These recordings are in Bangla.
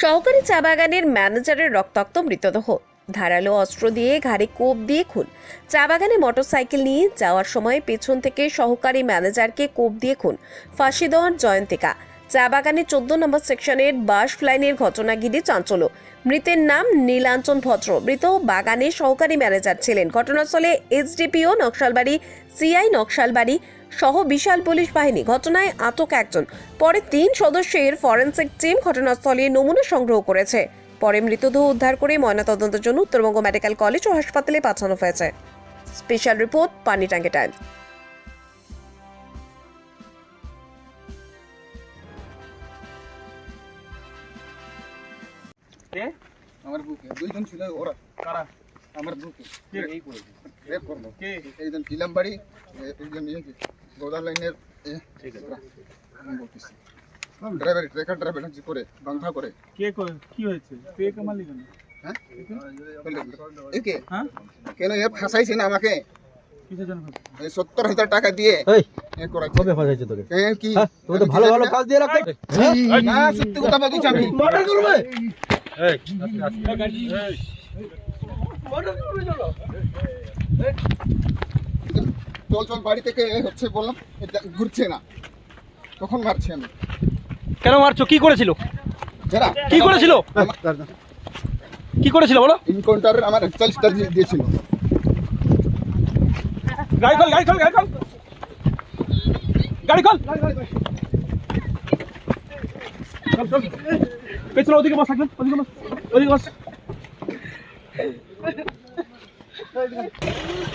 সহকারী চা বাগানের ম্যানেজারের রক্তাক্ত মৃতদেহ। ধারালো অস্ত্র দিয়ে ঘাড়ে কোপ দিয়ে খুন। চা বাগানে মোটরসাইকেল নিয়ে যাওয়ার সময় পেছন থেকে সহকারী ম্যানেজারকে কোপ দিয়ে খুন। ফাঁসি দেওয়ার জয়ন্তিকা। চা বাগানে চোদ্দ নম্বর সেকশনের বাস লাইনের ঘটনা ঘিরে চাঞ্চল্য। মৃতের নাম নীলাঞ্চন ভদ্র। মৃত বাগানে সহকারী ম্যানেজার ছিলেন। ঘটনাস্থলে এসডিপিও নকশালবাড়ি, সিআই নকশালবাড়ি সহ বিশাল পুলিশ বাহিনী ঘটনায় আটক একজন। পরে তিন সদস্যের ফরেনসিক টিম ঘটনাস্থলে নমুনা সংগ্রহ করেছে। পরে মৃতদেহ উদ্ধার করে ময়নাতদন্তের জন্য উত্তরবঙ্গ মেডিকেল কলেজ ও হাসপাতালে পাঠানো হয়েছে। স্পেশাল রিপোর্ট পানিটাঙ্গে টাইমস কে? আমার বুকে। দুইজন ছিল ওরা। কারা? আমার বুকে কে এই করেছে রেপ করল কে একজন এ- একজন ইয়ে গোদার লাইনের ঠিক আছে বলতেছি ড্রাইভার ট্রেকার ড্রাইভার করে বাংলা করে কে কি হয়েছে কে কামালি কেন হ্যাঁ বললে, এ হ্যাঁ কেন এ ফাঁসাইছে না আমাকে সত্তর হাজার টাকা দিয়ে এই কবে ফাঁসাইছে তোকে কি হ্যাঁ তোকে তো ভালো ভালো কাজ দিয়ে রাখতে সত্যি কথা বলছি আমি চল। চল বাড়ি থেকে এ হচ্ছে বললাম ঘুরছে না। তখন মারছি আমি। কেন মারছো? কি করেছিল? যারা কি করেছিল? কি করেছিল বলো? ইনকাউন্টার আমার একচল্লিশটা দিয়েছিল। গাড়ি খোল গাড়ি খোল গাড়ি খোল। গাড়ি খোল। চল, চল। পেছনে ওদিকে বস থাকবেন ওদিকে বস ওদিকে বস।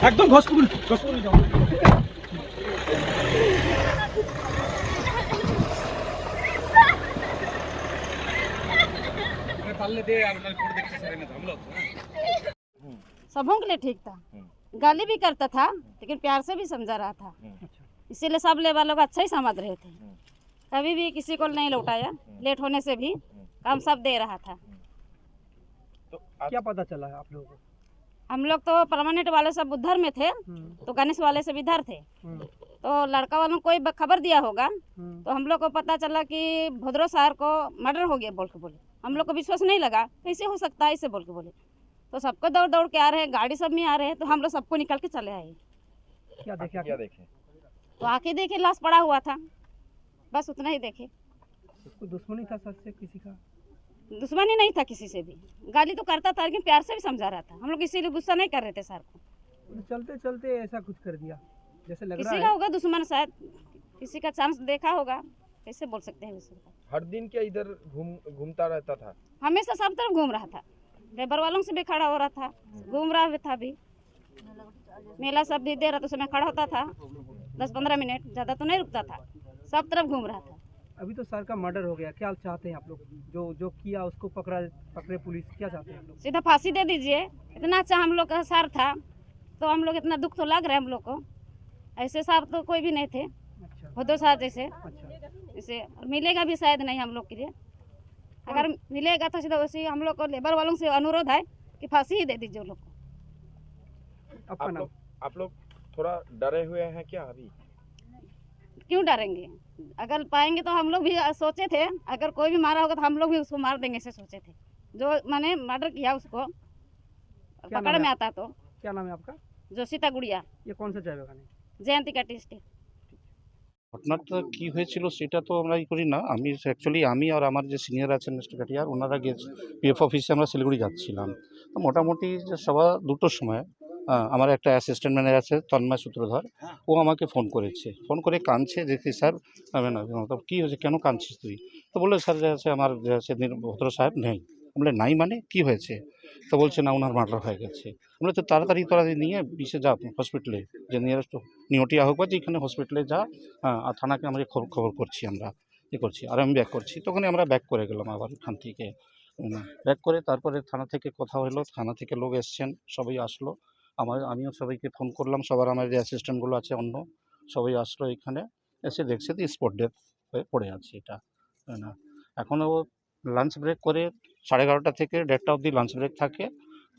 একদম ঘসপুকুর ঘসপুকুর যাও सबों के लिए ठीक था गाली भी करता था लेकिन प्यार से भी समझा रहा था इसीलिए सब ले वालों को अच्छा ही समझ रहे थे कभी भी किसी को नहीं लौटाया लेट होने से भी काम सब दे रहा था क्या पता चला है आप लोगों को? हम लोग तो परमानेंट वाले सब उधर में थे तो गणेश वाले सब इधर थे। तो लड़का वालों को कोई खबर दिया होगा तो हम लोग को पता चला कि भद्रो सर को मर्डर हो गया बोल के बोले। हम लोग को विश्वास नहीं लगा कैसे हो सकता है ऐसे बोल के बोले। तो सबको दौड़ दौड़ के आ रहे हैं गाड़ी सब में आ रहे हैं तो हम लोग सबको निकल के चले आए। क्या देखे क्या देखे? तो आके देखे लाश पड़ा हुआ था। बस उतना ही देखे। दुश्मनी था सर से किसी का? दुश्मनी नहीं था किसी से भी। गाली तो करता था लेकिन प्यार से भी समझा रहा था। हम लोग इसीलिए गुस्सा नहीं कर रहे थे सर को। चलते चलते ऐसा कुछ कर दिया जैसे लग किसी का होगा दुश्मन शायद किसी का चांस देखा होगा कैसे बोल सकते हैं हर दिन क्या इधर घूम घूमता रहता था? हमेशा सब तरफ़ घूम रहा था। लेबर वालों से भी खड़ा हो रहा था घूम रहा था भी। मेला सब भी दे रहा था उसमें खड़ा होता था दस पंद्रह मिनट ज़्यादा तो नहीं रुकता था। सब तरफ़ घूम रहा था। अभी तो सर का मर्डर हो गया। क्या चाहते हैं आप लोग? जो जो किया उसको पकड़ा पकड़े पुलिस क्या चाहते हैं सीधा फांसी दे दीजिए। इतना अच्छा हम लोग का सार था तो हम लोग इतना दुख तो लग रहा है हम लोग को। ऐसे साहब तो कोई भी नहीं थे। अच्छा। भदो साहब जैसे। अच्छा। जैसे और मिलेगा भी शायद नहीं हम लोग के लिए। अगर मिलेगा तो सीधा वैसे हम लोग को लेबर वालों से अनुरोध है कि फांसी ही दे दीजिए उन लोग को। आप लोग थोड़ा डरे हुए हैं क्या अभी? क्यों डरेंगे अगर पाएंगे तो हम लोग भी सोचे थे अगर कोई भी मारा होगा तो हम लोग भी उसको मार देंगे ऐसे सोचे थे जो मैंने मर्डर किया उसको नाम पकड़ है? में आता तो क्या नाम है आपका जोशिता गुड़िया ये कौन सा चाय बागान है जयंती का टेस्ट ঘটনাটা কী হয়েছিল সেটা তো আমরা ই করি না আমি অ্যাকচুয়ালি আমি আর আমার যে সিনিয়র আছেন মিস্টার কাটিয়ার ওনারা গিয়ে পিএফ অফিসে আমরা শিলিগুড়ি যাচ্ছিলাম তো মোটামুটি যে সবা দুটোর সময় আহ, আমার একটা অ্যাসিস্ট্যান্ট ম্যানেজার আছে তন্ময় সূত্রধর। ও আমাকে ফোন করেছে। ফোন করে কাঁদছে দেখছি স্যার কী হয়েছে কেন কাঁদছিস তুই? তো বলল স্যার যে আছে আমার যে আছে ভদ্র সাহেব নেই। বলে নাই মানে? কি হয়েছে? তো বলছে না ওনার মার্ডার হয়ে গেছে। আমরা তো তাড়াতাড়ি তোরা নিয়ে বিশে যা হসপিটালে যে নিয়ারেস্ট নিউটিয়া হোক বা যেখানে হসপিটালে যা হ্যাঁ আর থানাকে আমরা খবর খবর করছি আমরা এ করছি। আর আমি ব্যাক করছি। তখনই আমরা ব্যাক করে গেলাম আবার ওখান থেকে। ব্যাক করে তারপরে থানা থেকে কথা হলো থানা থেকে লোক এসছেন সবাই আসলো। আমার, আমিও সবাইকে ফোন করলাম। সবার আমার যে অ্যাসিস্ট্যান্টগুলো আছে, অন্য। সবাই আসলো এখানে। এসে দেখছে তো স্পট ডেথ হয়ে পড়ে আছে এটা। না? এখনও লাঞ্চ ব্রেক করে সাড়ে এগারোটা থেকে দেড়টা অবধি লাঞ্চ ব্রেক থাকে।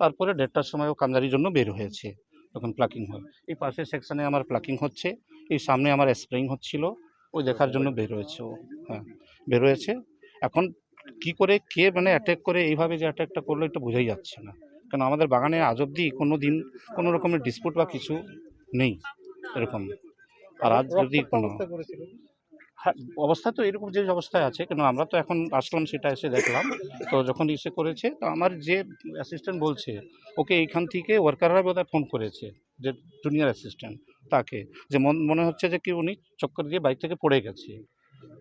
তারপরে দেড়টার সময় ও কান্দারির জন্য বের হয়েছে তখন প্লাকিং হয়। এই পাশের সেকশানে আমার প্লাকিং হচ্ছে। এই সামনে আমার স্প্রেইং হচ্ছিল। ওই দেখার জন্য বের হয়েছে ও। হ্যাঁ বের হয়েছে। এখন কি করে, কে মানে অ্যাটাক করে, এইভাবে যে অ্যাটাকটা করল, এটা বোঝাই যাচ্ছে না। কারণ আমাদের বাগানে আজ অব্দি কোনো দিন কোনো রকমের ডিসপুট বা কিছু নেই এরকম। আর আজ যদি কোনো হ্যাঁ অবস্থা তো এরকম যে অবস্থায় আছে কেন আমরা তো এখন আসলাম সেটা এসে দেখলাম। তো যখন এসে করেছে তো আমার যে অ্যাসিস্ট্যান্ট বলছে ওকে এইখান থেকে ওয়ার্কাররা বোধহয় ফোন করেছে যে জুনিয়র অ্যাসিস্ট্যান্ট তাকে যে মন- হচ্ছে যে কি উনি চক্কর দিয়ে বাইক থেকে পড়ে গেছে।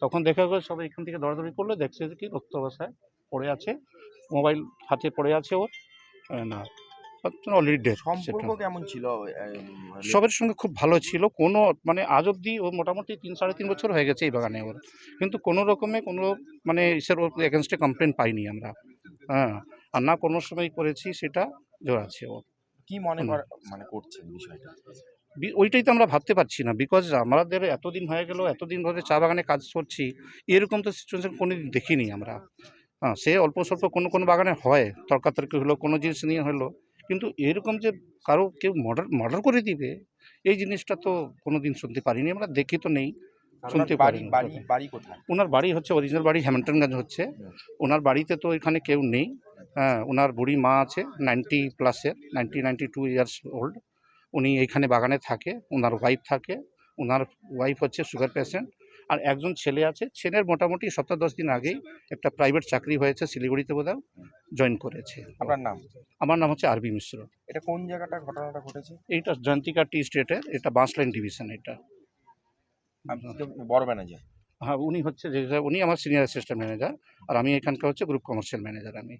তখন দেখা গেল সবাই এখান থেকে দৌড়াদৌড়ি করল দেখছে যে কি রক্ত অবস্থায় পড়ে আছে মোবাইল হাতে পড়ে আছে ওর। না অলরেডি ডেট সম্পর্ক কেমন ছিল? সবের সঙ্গে খুব ভালো ছিল। কোনো মানে আজ অবধি ও মোটামুটি তিন সাড়ে তিন বছর হয়ে গেছে এই বাগানে ওর কিন্তু কোনো রকমে কোনো মানে ইসের ওর এগেনস্টে কমপ্লেন পাইনি আমরা। হ্যাঁ আর না কোনো সময় করেছি সেটা জোর আছে ও কি মনে। মানে করছেন বিষয়টা? ওইটাই তো আমরা ভাবতে পারছি না। বিকজ আমাদের এতদিন হয়ে গেল এতদিন ধরে চা বাগানে কাজ করছি এরকম তো সিচুয়েশন কোনো দিন দেখিনি আমরা। হ্যাঁ সে অল্প স্বল্প কোনো কোনো বাগানে হয় তর্কাতর্কি হলো কোনো জিনিস নিয়ে হলো। কিন্তু এরকম যে কারও কেউ মর্ডার মার্ডার করে দিবে এই জিনিসটা তো কোনো দিন শুনতে পারিনি আমরা দেখি তো নেই শুনতে বাড়ি কোথায়? ওনার বাড়ি হচ্ছে অরিজিনাল বাড়ি হ্যামিল্টনগঞ্জ হচ্ছে। ওনার বাড়িতে তো এখানে কেউ নেই। হ্যাঁ ওনার বুড়ি মা আছে নাইনটি প্লাসের ninety ninety two years old উনি এইখানে বাগানে থাকে ওনার ওয়াইফ থাকে ওনার ওয়াইফ হচ্ছে সুগার পেশেন্ট আর একজন ছেলে আছে ছেলের মোটামুটি সপ্তাহ দশ দিন আগেই একটা প্রাইভেট চাকরি হয়েছে শিলিগুড়িতে বোধহয় জয়েন করেছে। আপনার নাম? আমার নাম হচ্ছে আরবি মিশ্র। এটা কোন জায়গাটা ঘটনাটা ঘটেছে? এইটা জয়ন্তিকা টি স্টেটের এটা বাঁশলাইন ডিভিশন এটা। বড় ম্যানেজার? হ্যাঁ উনি হচ্ছে যে উনি আমার সিনিয়র অ্যাসিস্ট্যান্ট ম্যানেজার আর আমি এখানকার হচ্ছে গ্রুপ কমার্শিয়াল ম্যানেজার আমি।